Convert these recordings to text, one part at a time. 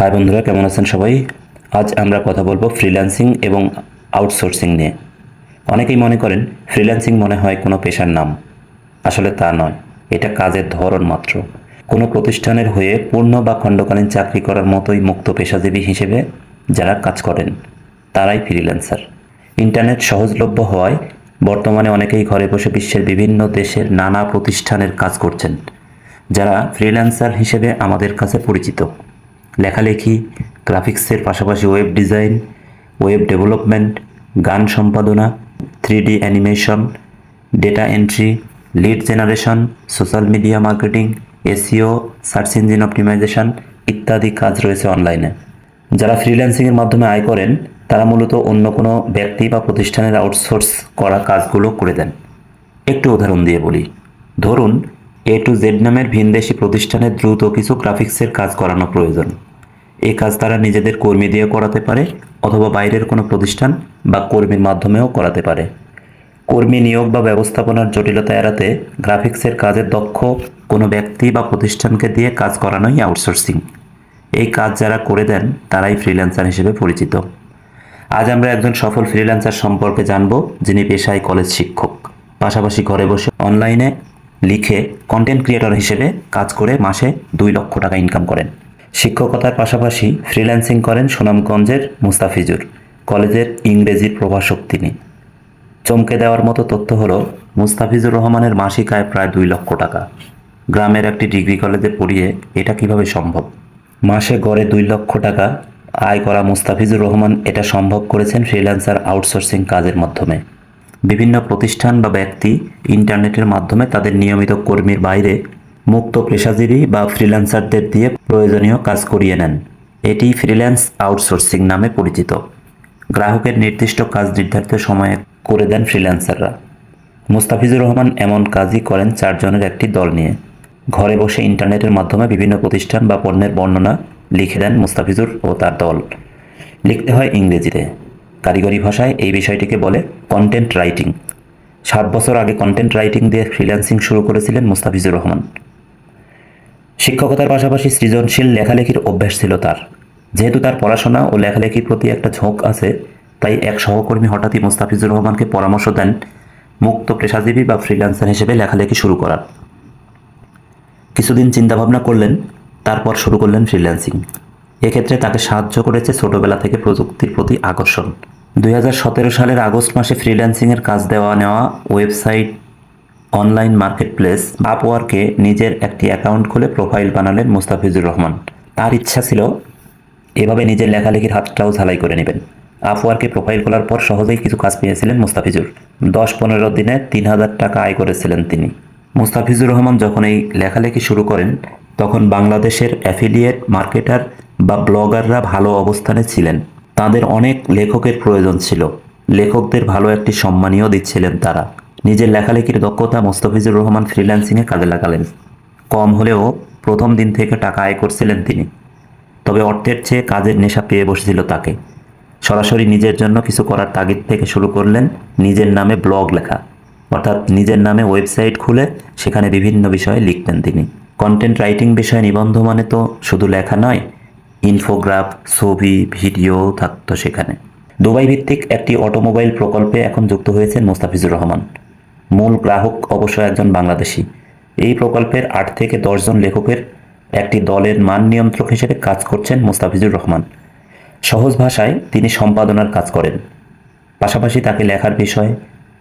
High বন্ধুরা, কেমন আছেন সবাই? আজ আমরা কথা বলব ফ্রিল্যান্সিং এবং আউটসোর্সিং নিয়ে। অনেকেই মনে করেন ফ্রিল্যান্সিং মনে হয় কোনো পেশার নাম। আসলে তা নয়, এটা কাজের ধরন মাত্র। কোনো প্রতিষ্ঠানের হয়ে পূর্ণ বা খণ্ডকালীন চাকরি করার মতোই মুক্ত পেশাজীবী হিসেবে যারা কাজ করেন, তারাই ফ্রিল্যান্সার ইন্টারনেট সহজলভ্য হওয়ায় বর্তমানে অনেকেই ঘরে বসে বিশ্বের বিভিন্ন দেশের নানা প্রতিষ্ঠানের কাজ করছেন, যারা ফ্রিল্যান্সার হিসেবে আমাদের কাছে পরিচিত। লেখালেখি গ্রাফিক্সের পাশাপাশি ওয়েব ডিজাইন ওয়েব ডেভেলপমেন্ট গান সম্পাদনা three D animation data entry lead generation social media marketing SEO search engine optimization ইত্যাদি কাজ রয়েছে অনলাইনে যারা ফ্রিল্যান্সিংয়ের মাধ্যমে আয় করেন, তারা মূলত অন্য কোনো ব্যক্তি বা প্রতিষ্ঠানের আউটসোর্স করা কাজগুলো করে দেন। একটু উদাহরণ দিয়ে বলি। ধরুন এ টু জেড নামের ভিনদেশি প্রতিষ্ঠানের দ্রুত কিছু গ্রাফিক্সের কাজ করানো প্রয়োজন। এই কাজ তারা নিজেদের কর্মী দিয়ে করাতে পারে অথবা বাইরের কোনো প্রতিষ্ঠান বা কর্মীর মাধ্যমেও করাতে পারে। কর্মী নিয়োগ বা ব্যবস্থাপনার জটিলতা এড়াতে গ্রাফিক্সের কাজের দক্ষ কোনো ব্যক্তি বা প্রতিষ্ঠানকে দিয়ে কাজ করানোই আউটসোর্সিং। এই কাজ যারা করে দেন, তারাই ফ্রিল্যান্সার হিসেবে পরিচিত। আজ আমরা একজন সফল ফ্রিল্যান্সার সম্পর্কে জানব, যিনি পেশায় কলেজ শিক্ষক। পাশাপাশি ঘরে বসে অনলাইনে লিখে কন্টেন্ট ক্রিয়েটর হিসেবে কাজ করে মাসে দুই লক্ষ টাকা ইনকাম করেন। শিক্ষকতার পাশাপাশি ফ্রিল্যান্সিং করেন সুনামগঞ্জের মুস্তাফিজুর, কলেজের ইংরেজির প্রভাষক তিনি। চমকে দেওয়ার মতো তথ্য হলো, মুস্তাফিজুর রহমানের মাসিক আয় প্রায় দুই লক্ষ টাকা। গ্রামের একটি ডিগ্রি কলেজে পড়িয়ে এটা কীভাবে সম্ভব? মাসে গড়ে দুই লক্ষ টাকা আয় করা মুস্তাফিজুর রহমান এটা সম্ভব করেছেন ফ্রিল্যান্সার আউটসোর্সিং কাজের মাধ্যমে। বিভিন্ন প্রতিষ্ঠান বা ব্যক্তি ইন্টারনেটের মাধ্যমে তাদের নিয়মিত কর্মীর বাইরে মুক্ত পেশাজীবী বা ফ্রিল্যান্সারদের দিয়ে প্রয়োজনীয় কাজ করিয়ে নেন। এটি ফ্রিল্যান্স আউটসোর্সিং নামে পরিচিত। গ্রাহকের নির্দিষ্ট কাজ নির্ধারিত সময়ে করে দেন ফ্রিল্যান্সাররা। মুস্তাফিজুর রহমান এমন কাজই করেন চারজনের একটি দল নিয়ে। ঘরে বসে ইন্টারনেটের মাধ্যমে বিভিন্ন প্রতিষ্ঠান বা পণ্যের বর্ণনা লিখে দেন মুস্তাফিজুর ও তার দল। লিখতে হয় ইংরেজিতে। কারিগরি ভাষায় এই বিষয়টিকে বলে কন্টেন্ট রাইটিং সাত বছর আগে কন্টেন্ট রাইটিং দিয়ে ফ্রিল্যান্সিং শুরু করেছিলেন মুস্তাফিজুর রহমান। শিক্ষকতার পাশাপাশি সৃজনশীল লেখালেখির অভ্যাস ছিল তার। যেহেতু তার পড়াশোনা ও লেখালেখির প্রতি একটা ঝোঁক আছে, তাই এক সহকর্মী হঠাৎই মুস্তাফিজুর রহমানকে পরামর্শ দেন মুক্ত পেশাজীবী বা ফ্রিল্যান্সার হিসেবে লেখালেখি শুরু করার। কিছুদিন চিন্তাভাবনা করলেন, তারপর শুরু করলেন ফ্রিল্যান্সিং। এক্ষেত্রে তাকে সাহায্য করেছে ছোটবেলা থেকে প্রযুক্তির প্রতি আকর্ষণ। দুই হাজার সতেরো সালের আগস্ট মাসে ফ্রিল্যান্সিংয়ের কাজ দেওয়া নেওয়া, ওয়েবসাইট অনলাইন মার্কেট প্লেস আপওয়ার্কে নিজের একটি অ্যাকাউন্ট খুলে প্রোফাইল বানালেন মুস্তাফিজুর রহমান। তার ইচ্ছা ছিল এভাবে নিজের লেখালেখির হাতটাও ঝালাই করে নেবেন। আপওয়ার্কে প্রোফাইল খোলার পর সহজেই কিছু কাজ পেয়েছিলেন মুস্তাফিজুর। দশ পনেরো দিনে তিন হাজার টাকা আয় করেছিলেন তিনি। মুস্তাফিজুর রহমান যখন এই লেখালেখি শুরু করেন, তখন বাংলাদেশের অ্যাফিলিয়েট মার্কেটার বা ব্লগাররা ভালো অবস্থানে ছিলেন। তাদের অনেক লেখকের প্রয়োজন ছিল। লেখকদের ভালো একটি সম্মানীয় দিচ্ছিলেন তারা। নিজের লেখালেখির দক্ষতা মোস্তাফিজুর রহমান ফ্রিল্যান্সিংয়ে কাজে লাগালেন। কম হলেও প্রথম দিন থেকে টাকা আয় করছিলেন তিনি। তবে অর্থের চেয়ে কাজের নেশা পেয়ে বসেছিল তাকে। সরাসরি নিজের জন্য কিছু করার তাগিদ থেকে শুরু করলেন নিজের নামে ব্লগ লেখা। অর্থাৎ নিজের নামে ওয়েবসাইট খুলে সেখানে বিভিন্ন বিষয়ে লিখতেন তিনি। কন্টেন্ট রাইটিং বিষয়ে নিবন্ধ মানে তো শুধু লেখা নয়, ইনফোগ্রাফ, ছবি, ভিডিও থাকতো সেখানে। দুবাই ভিত্তিক একটি অটোমোবাইল প্রকল্পে এখন যুক্ত হয়েছেন মোস্তাফিজুর রহমান। মূল গ্রাহক অবশ্য একজন বাংলাদেশি। এই প্রকল্পের আট থেকে দশজন লেখকের একটি দলের মান নিয়ন্ত্রক হিসেবে কাজ করছেন মোস্তাফিজুর রহমান। সহজ ভাষায় তিনি সম্পাদনার কাজ করেন। পাশাপাশি তাকে লেখার বিষয়,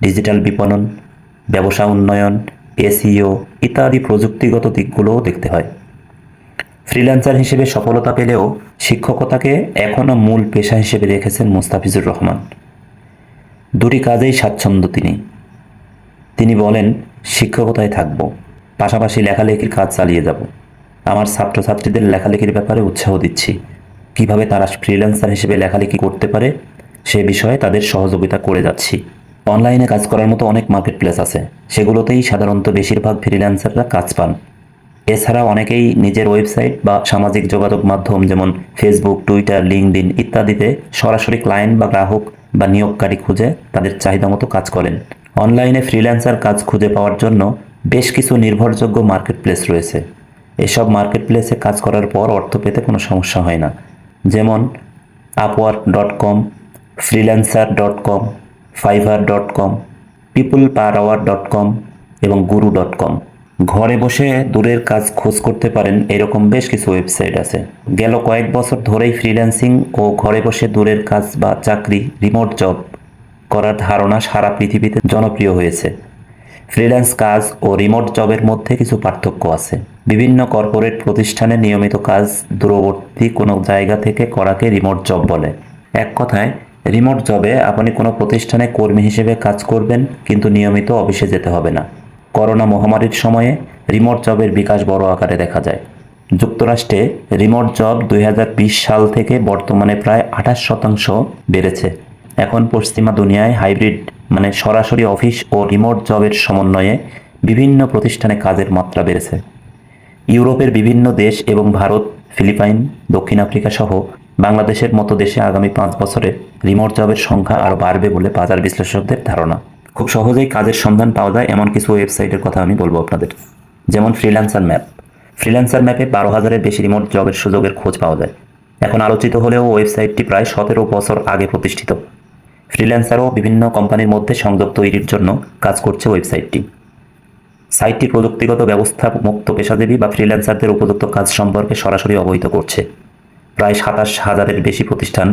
ডিজিটাল বিপণন, ব্যবসা উন্নয়ন, এসইও ইত্যাদি প্রযুক্তিগত দিকগুলোও দেখতে হয়। ফ্রিল্যান্সার হিসেবে সফলতা পেলেও শিক্ষকতাকে এখনও মূল পেশা হিসেবে রেখেছেন মুস্তাফিজুর রহমান। দুটি কাজেই স্বাচ্ছন্দ্য তিনি। তিনি বলেন, শিক্ষকতায় থাকব, পাশাপাশি লেখালেখির কাজ চালিয়ে যাব। আমার ছাত্রছাত্রীদের লেখালেখির ব্যাপারে উৎসাহ দিচ্ছি। কীভাবে তারা ফ্রিল্যান্সার হিসেবে লেখালেখি করতে পারে, সে বিষয়ে তাদের সহযোগিতা করে যাচ্ছি। অনলাইনে কাজ করার মতো অনেক মার্কেট প্লেস আছে। সেগুলোতেই সাধারণত বেশিরভাগ ফ্রিল্যান্সাররা কাজ পান। এছাড়া অনেকেই নিজের ওয়েবসাইট বা সামাজিক যোগাযোগ মাধ্যম যেমন ফেসবুক, টুইটার লিঙ্কডিন ইত্যাদিতে সরাসরি ক্লায়েন্ট বা গ্রাহক বা নিয়োগকারী খুঁজে তাদের চাহিদা মতো কাজ করেন। অনলাইনে ফ্রিল্যান্সার কাজ খুঁজে পাওয়ার জন্য বেশ কিছু নির্ভরযোগ্য মার্কেট প্লেস রয়েছে। এসব মার্কেট প্লেসে কাজ করার পর অর্থ পেতে কোনো সমস্যা হয় না। যেমন Upwork dot com Freelancer dot com Fiverr dot com People Per Hour dot com এবং গুরু ডট কম ঘরে বসে দূরের কাজ খোঁজ করতে পারেন এরকম বেশ কিছু ওয়েবসাইট আছে। গেল কয়েক বছর ধরেই ফ্রিল্যান্সিং ও ঘরে বসে দূরের কাজ বা চাকরি রিমোট জব করার ধারণা সারা পৃথিবীতে জনপ্রিয় হয়েছে। ফ্রিল্যান্স কাজ ও রিমোট জবের মধ্যে কিছু পার্থক্য আছে। বিভিন্ন কর্পোরেট প্রতিষ্ঠানে নিয়মিত কাজ দূরবর্তী কোনো জায়গা থেকে করাকে রিমোট জব বলে। এক কথায়, রিমোট জবে আপনি কোনো প্রতিষ্ঠানে কর্মী হিসেবে কাজ করবেন, কিন্তু নিয়মিত অফিসে যেতে হবে না। করোনা মহামারীর সময়ে রিমোট জবের বিকাশ বড় আকারে দেখা যায়। যুক্তরাষ্ট্রে রিমোট জব দুই হাজার বিশ সাল থেকে বর্তমানে প্রায় আঠাশ শতাংশ বেড়েছে। এখন পশ্চিমা দুনিয়ায় হাইব্রিড মানে সরাসরি অফিস ও রিমোট জবের সমন্বয়ে বিভিন্ন প্রতিষ্ঠানে কাজের মাত্রা বেড়েছে। ইউরোপের বিভিন্ন দেশ এবং ভারত, ফিলিপাইন, দক্ষিণ আফ্রিকা সহ বাংলাদেশের মতো দেশে আগামী পাঁচ বছরে রিমোট জবের সংখ্যা আরও বাড়বে বলে বাজার বিশ্লেষকদের ধারণা। খুব সহজেই কাজের সন্ধান পাওয়া যায় এমন কিছু ওয়েবসাইটের কথা আমি বলব আপনাদের। যেমন ফ্রিল্যান্সার ম্যাপ। ফ্রিল্যান্সার ম্যাপে বারো হাজারের বেশি রিমোট জবের সুযোগের খোঁজ পাওয়া যায়। এখন আলোচিত হলেও ওয়েবসাইটটি প্রায় সতেরো বছর আগে প্রতিষ্ঠিত। ফ্রিল্যান্সারও বিভিন্ন কোম্পানির মধ্যে সংযোগ তৈরির জন্য কাজ করছে ওয়েবসাইটটি। সাইটটি প্রযুক্তিগত ব্যবস্থা মুক্ত পেশাজীবী বা ফ্রিল্যান্সারদের উপযুক্ত কাজ সম্পর্কে সরাসরি অবহিত করছে। প্রায় সাতাশ হাজারের বেশি প্রতিষ্ঠান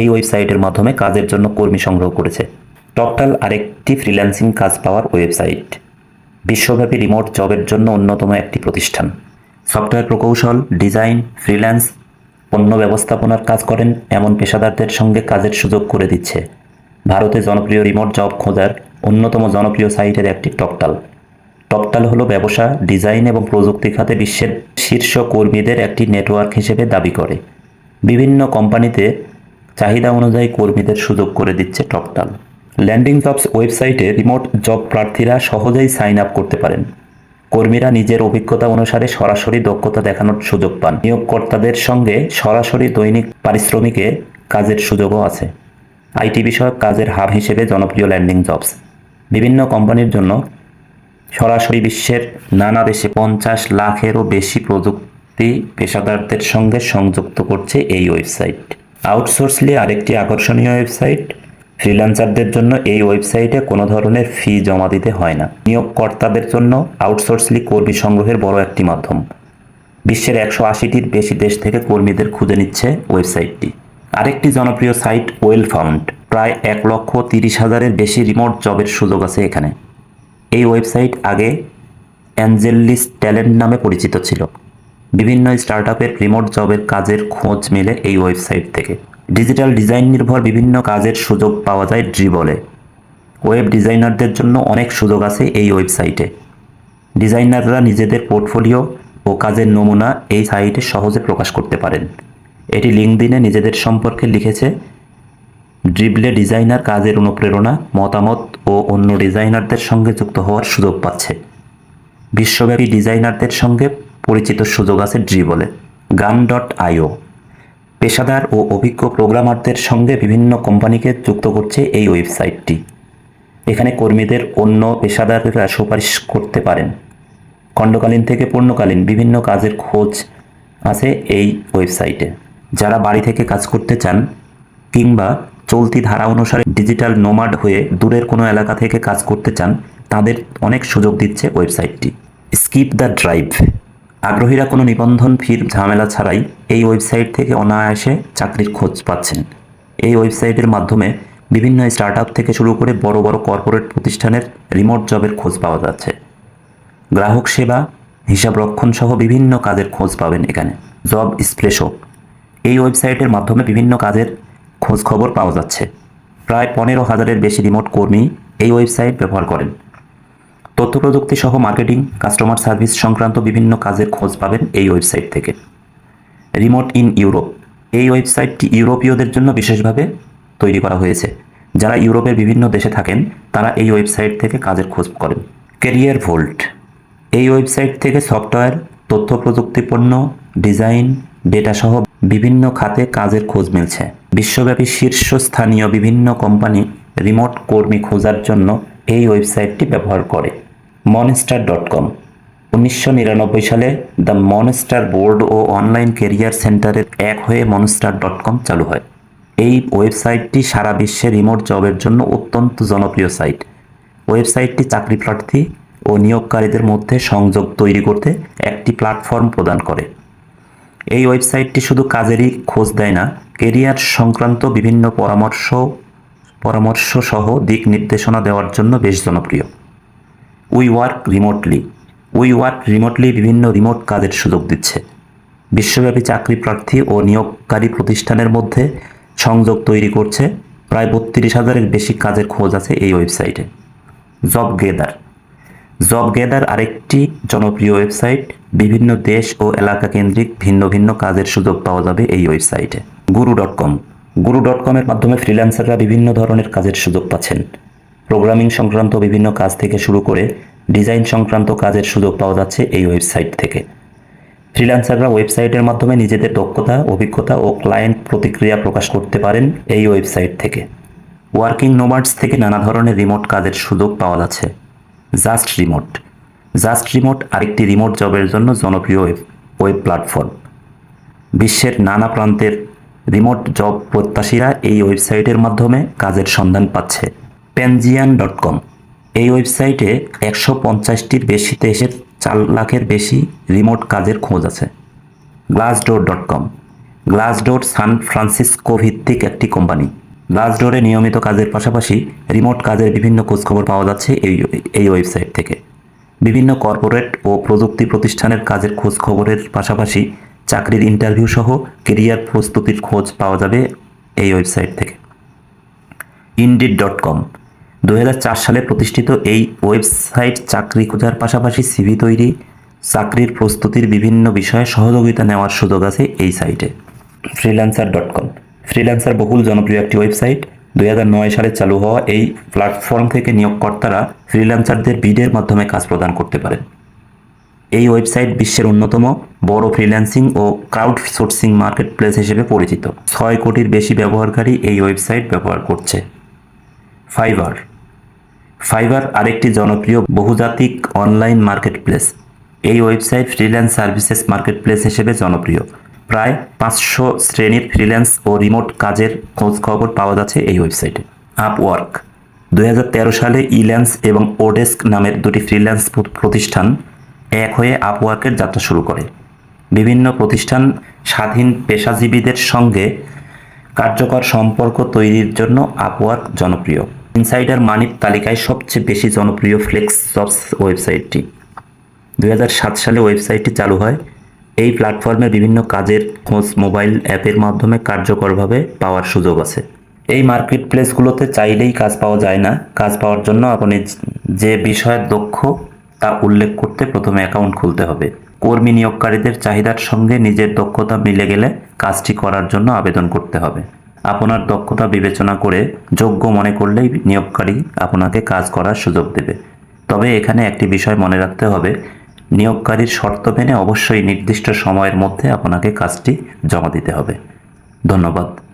এই ওয়েবসাইটের মাধ্যমে কাজের জন্য কর্মী সংগ্রহ করেছে। টকটাল আরেকটি ফ্রিল্যান্সিং কাজ পাওয়ার ওয়েবসাইট। বিশ্বব্যাপী রিমোট জবের জন্য অন্যতম একটি প্রতিষ্ঠান। সফটওয়্যার প্রকৌশল, ডিজাইন, ফ্রিল্যান্স, পণ্য ব্যবস্থাপনার কাজ করেন এমন পেশাদারদের সঙ্গে কাজের সুযোগ করে দিচ্ছে। ভারতে জনপ্রিয় রিমোট জব খোঁজার অন্যতম জনপ্রিয় সাইটের একটি টকটাল। টকটাল হলো ব্যবসা, ডিজাইন এবং প্রযুক্তি খাতে বিশ্বের শীর্ষ কর্মীদের একটি নেটওয়ার্ক হিসেবে দাবি করে। বিভিন্ন কোম্পানিতে চাহিদা অনুযায়ী কর্মীদের সুযোগ করে দিচ্ছে টকটাল। ল্যান্ডিং জবস ওয়েবসাইটে রিমোট জব প্রার্থীরা সহজেই সাইন আপ করতে পারেন। কর্মীরা নিজের অভিজ্ঞতা অনুসারে সরাসরি দক্ষতা দেখানোর সুযোগ পান। নিয়োগকর্তাদের সঙ্গে সরাসরি দৈনিক পারিশ্রমিকে কাজের সুযোগও আছে। আইটি বিষয়ক কাজের হাব হিসেবে জনপ্রিয় ল্যান্ডিং জবস। বিভিন্ন কোম্পানির জন্য সরাসরি বিশ্বের নানা দেশে পঞ্চাশ লাখেরও বেশি প্রযুক্তি পেশাদারদের সঙ্গে সংযুক্ত করছে এই ওয়েবসাইট। আউটসোর্সলি আরেকটি আকর্ষণীয় ওয়েবসাইট। ফ্রিল্যান্সারদের জন্য এই ওয়েবসাইটে কোনো ধরনের ফি জমা দিতে হয় না। নিয়োগকর্তাদের জন্য আউটসোর্সলি কর্মী সংগ্রহের বড় একটি মাধ্যম। বিশ্বের একশো আশিটির বেশি দেশ থেকে কর্মীদের খুঁজে নিচ্ছে ওয়েবসাইটটি। আরেকটি জনপ্রিয় সাইট ওয়েল ফাউন্ড। প্রায় এক লক্ষ তিরিশ হাজারের বেশি রিমোট জবের সুযোগ আছে এখানে। এই ওয়েবসাইট আগে অ্যাঞ্জেলিস ট্যালেন্ট নামে পরিচিত ছিল। বিভিন্ন স্টার্টআপের রিমোট জবের কাজের খোঁজ মেলে এই ওয়েবসাইট থেকে। ডিজিটাল ডিজাইন নির্ভর বিভিন্ন কাজের সুযোগ পাওয়া যায় ড্রিবলে। ওয়েব ডিজাইনারদের জন্য অনেক সুযোগ আছে এই ওয়েবসাইটে। ডিজাইনাররা নিজেদের পোর্টফোলিও ও কাজের নমুনা এই সাইটে সহজে প্রকাশ করতে পারেন। এটি লিঙ্কদিনে নিজেদের সম্পর্কে লিখেছে, ড্রিবলে ডিজাইনার কাজের অনুপ্রেরণা, মতামত ও অন্য ডিজাইনারদের সঙ্গে যুক্ত হওয়ার সুযোগ পাচ্ছে। বিশ্বব্যাপী ডিজাইনারদের সঙ্গে পরিচিত সুযোগ আছে ড্রিবলে। গান ডট আইও। পেশাদার ও অভিজ্ঞ প্রোগ্রামারদের সঙ্গে বিভিন্ন কোম্পানিকে যুক্ত করছে এই ওয়েবসাইটটি। এখানে কর্মীদের অন্য পেশাদাররা সুপারিশ করতে পারেন। খণ্ডকালীন থেকে পূর্ণকালীন বিভিন্ন কাজের খোঁজ আছে এই ওয়েবসাইটে। যারা বাড়ি থেকে কাজ করতে চান কিংবা চলতি ধারা অনুসারে ডিজিটাল নোমাড হয়ে দূরের কোনো এলাকা থেকে কাজ করতে চান, তাদের অনেক সুযোগ দিচ্ছে ওয়েবসাইটটি। Skip the drive. আগ্রহীরা কোনো নিবন্ধন, ফির ঝামেলা ছাড়াই এই ওয়েবসাইট থেকে অনায়াসে চাকরির খোঁজ পাচ্ছেন। এই ওয়েবসাইটের মাধ্যমে বিভিন্ন স্টার্টআপ থেকে শুরু করে বড় বড় কর্পোরেট প্রতিষ্ঠানের রিমোট জবের খোঁজ পাওয়া যাচ্ছে। গ্রাহক সেবা হিসাব রক্ষণ সহ বিভিন্ন কাজের খোঁজ পাবেন এখানে। জব স্প্লেশো এই ওয়েবসাইটের মাধ্যমে বিভিন্ন কাজের খোঁজ খবর পাওয়া যাচ্ছে। প্রায় পনেরো হাজারের বেশি রিমোট কর্মী এই ওয়েবসাইট ব্যবহার করেন। তথ্য প্রযুক্তি সহ মার্কেটিং, কাস্টমার সার্ভিস সংক্রান্ত বিভিন্ন কাজের খোঁজ পাবেন এই ওয়েবসাইট থেকে। Remote in Europe. এই ওয়েবসাইটটি ইউরোপীয়দের জন্য বিশেষভাবে তৈরি করা হয়েছে। যারা ইউরোপের বিভিন্ন দেশে থাকেন, তারা এই ওয়েবসাইট থেকে কাজের খোঁজ করেন। Career Vault. এই ওয়েবসাইট থেকে সফটওয়্যার তথ্য প্রযুক্তি পণ্য ডিজাইন ডেটা সহ বিভিন্ন খাতে কাজের খোঁজ মিলছে। বিশ্বব্যাপী শীর্ষস্থানীয় বিভিন্ন কোম্পানি রিমোট কর্মী খোঁজার জন্য এই ওয়েবসাইটটি ব্যবহার করে। Monster dot com. উনিশশো নিরানব্বই সালে দ্য মনস্টার বোর্ড ও অনলাইন কেরিয়ার সেন্টারের এক হয়ে মনস্টার ডট কম চালু হয়। এই ওয়েবসাইটটি সারা বিশ্বে রিমোট জবের জন্য অত্যন্ত জনপ্রিয় সাইট। ওয়েবসাইটটি চাকরি প্রার্থী ও নিয়োগকারীদের মধ্যে সংযোগ তৈরি করতে একটি প্ল্যাটফর্ম প্রদান করে। এই ওয়েবসাইটটি শুধু কাজেরই খোঁজ দেয় না, কেরিয়ার সংক্রান্ত বিভিন্ন পরামর্শ পরামর্শ সহ দিক নির্দেশনা দেওয়ার জন্য বেশ জনপ্রিয়। We Work Remotely. We Work Remotely বিভিন্ন রিমোট কাজের সুযোগ দিচ্ছে। বিশ্বব্যাপী চাকরি প্রার্থী ও নিয়োগকারী প্রতিষ্ঠানের মধ্যে সংযোগ তৈরি করছে। প্রায় বত্রিশ হাজারের বেশি কাজের খোঁজ আছে এই ওয়েবসাইটে। Job gather. জব গেদার আরেকটি জনপ্রিয় ওয়েবসাইট, বিভিন্ন দেশ ও এলাকা কেন্দ্রিক ভিন্ন ভিন্ন কাজের সুযোগ পাওয়া যাবে এই ওয়েবসাইটে। গুরু ডট কম। গুরু ডট কমের মাধ্যমে ফ্রিল্যান্সাররা বিভিন্ন ধরনের কাজের সুযোগ পাচ্ছেন। প্রোগ্রামিং সংক্রান্ত বিভিন্ন কাজ থেকে শুরু করে ডিজাইন সংক্রান্ত কাজের সুযোগ পাওয়া যাচ্ছে এই ওয়েবসাইট থেকে। ফ্রিল্যান্সাররা ওয়েবসাইটের মাধ্যমে নিজেদের দক্ষতা, অভিজ্ঞতা ও ক্লায়েন্ট প্রতিক্রিয়া প্রকাশ করতে পারেন এই ওয়েবসাইট থেকে। ওয়ার্কিং নোমার্স থেকে নানা ধরনের রিমোট কাজের সুযোগ পাওয়া যাচ্ছে। Just Remote. জাস্ট রিমোট আরেকটি রিমোট জবের জন্য জনপ্রিয় ওয়েব ওয়েব প্ল্যাটফর্ম। বিশ্বের নানা প্রান্তের রিমোট জব প্রত্যাশীরা এই ওয়েবসাইটের মাধ্যমে কাজের সন্ধান পাচ্ছে। পেনজিয়ান ডট কম এই ওয়েবসাইটে একশো পঞ্চাশটির বেশি দেশের চার লাখের বেশি রিমোট কাজের খোঁজ আছে। Glassdoor dot com Glassdoor San Francisco ভিত্তিক একটি কোম্পানি। গ্লাসডোরে নিয়মিত কাজের পাশাপাশি রিমোট কাজের বিভিন্ন খোঁজখবর পাওয়া যাচ্ছে এই এই ওয়েবসাইট থেকে। বিভিন্ন কর্পোরেট ও প্রযুক্তি প্রতিষ্ঠানের কাজের খোঁজখবরের পাশাপাশি চাকরির ইন্টারভিউ সহ কেরিয়ার প্রস্তুতির খোঁজ পাওয়া যাবে এই ওয়েবসাইট থেকে। Indeed dot com. দু হাজার চার সালে প্রতিষ্ঠিত এই ওয়েবসাইট চাকরি খোঁজার পাশাপাশি সিভি তৈরি, চাকরির প্রস্তুতির বিভিন্ন বিষয়ে সহযোগিতা নেওয়ার সুযোগ আছে এই সাইটে। Freelancer dot com. ফ্রিল্যান্সার বহুল জনপ্রিয় একটি ওয়েবসাইট। দুই হাজার নয় সালে চালু হওয়া এই প্ল্যাটফর্ম থেকে নিয়োগকর্তারা ফ্রিল্যান্সারদের বিডের মাধ্যমে কাজ প্রদান করতে পারেন। এই ওয়েবসাইট বিশ্বের অন্যতম বড় ফ্রিল্যান্সিং ও ক্রাউড সোর্সিং মার্কেট প্লেস হিসেবে পরিচিত। ছয় কোটির বেশি ব্যবহারকারী এই ওয়েবসাইট ব্যবহার করছে। ফাইবার। ফাইবার আরেকটি জনপ্রিয় বহুজাতিক অনলাইন মার্কেট প্লেস এই website freelance services marketplace হিসেবে জনপ্রিয়। প্রায় পাঁচশো শ্রেণির ফ্রিল্যান্স ও রিমোট কাজের খোঁজ খবর পাওয়া যাচ্ছে এই ওয়েবসাইটে আপওয়ার্ক দু হাজার তেরো সালে ইল্যান্স এবং ওডেস্ক নামের দুটি ফ্রিল্যান্স প্রতিষ্ঠান এক হয়ে আপওয়ার্কের যাত্রা শুরু করে। বিভিন্ন প্রতিষ্ঠান স্বাধীন পেশাজীবীদের সঙ্গে কার্যকর সম্পর্ক তৈরির জন্য আপওয়ার্ক জনপ্রিয়। ইনসাইডার মানির তালিকায় সবচেয়ে বেশি জনপ্রিয় ফ্লেক্স জবস ওয়েবসাইটটি দু হাজার সাত সালে ওয়েবসাইটটি চালু হয় এই প্ল্যাটফর্মে বিভিন্ন কাজের খোঁজ মোবাইল অ্যাপের মাধ্যমে কার্যকরভাবে পাওয়ার সুযোগ আছে। এই মার্কেট প্লেসগুলোতে চাইলেই কাজ পাওয়া যায় না। কাজ পাওয়ার জন্য আপনি যে বিষয়ে দক্ষ, তা উল্লেখ করতে প্রথমে অ্যাকাউন্ট খুলতে হবে। কর্মী নিয়োগকারীদের চাহিদার সঙ্গে নিজের দক্ষতা মিলে গেলে কাজটি করার জন্য আবেদন করতে হবে। আপনার দক্ষতা বিবেচনা করে যোগ্য মনে করলেই নিয়োগকারী আপনাকে কাজ করার সুযোগ দেবে। তবে এখানে একটি বিষয় মনে রাখতে হবে নিয়োগকারীর শর্ত মেনে অবশ্যই নির্দিষ্ট সময়ের মধ্যে আপনাকে কাজটি জমা দিতে হবে। ধন্যবাদ।